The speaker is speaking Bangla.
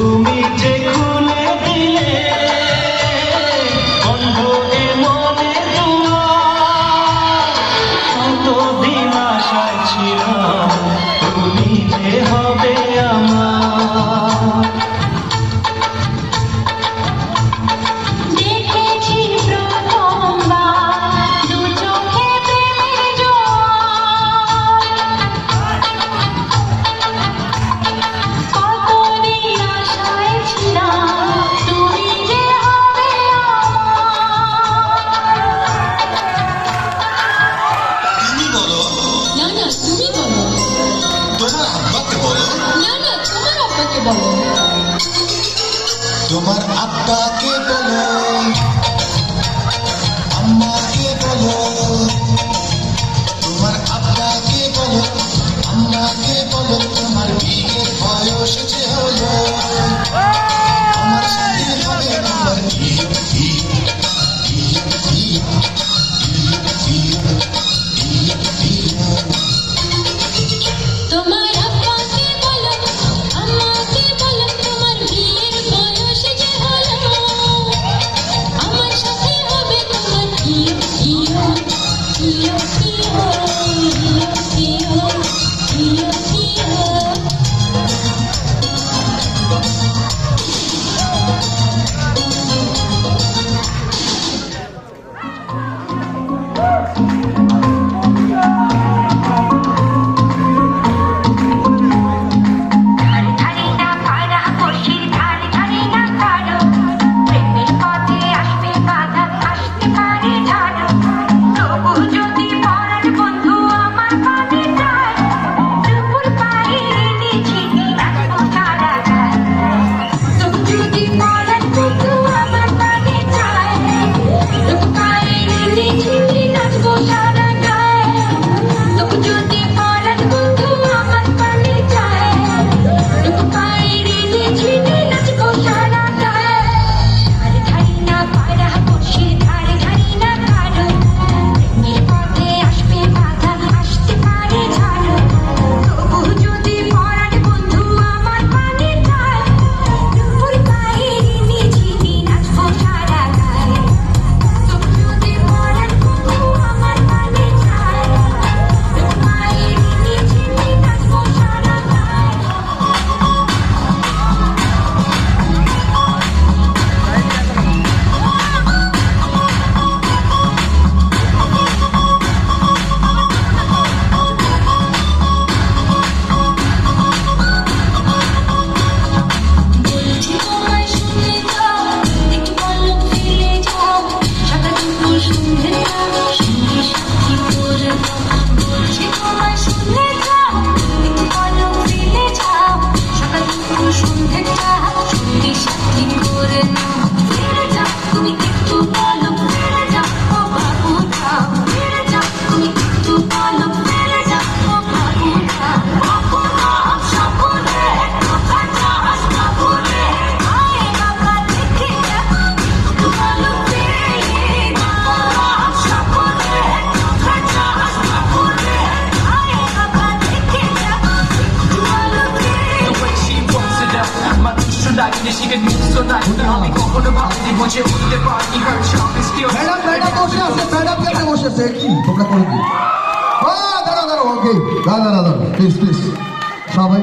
তুমি যে বলো। তোমার আত্মাকে বলো। নিজের নিঃস্বতা আমি কখনো ভাবিনি বসে উঠতে পারিনি কারণ সামনে স্টিল ম্যাডাম ম্যাডাম বসে আছে ম্যাডাম কেন বসে আছে? কি? তোমরা করবে দাঁড়াও দাঁড়াও ওকে দাঁড়াও দাঁড়াও প্লিজ প্লিজ সবাই।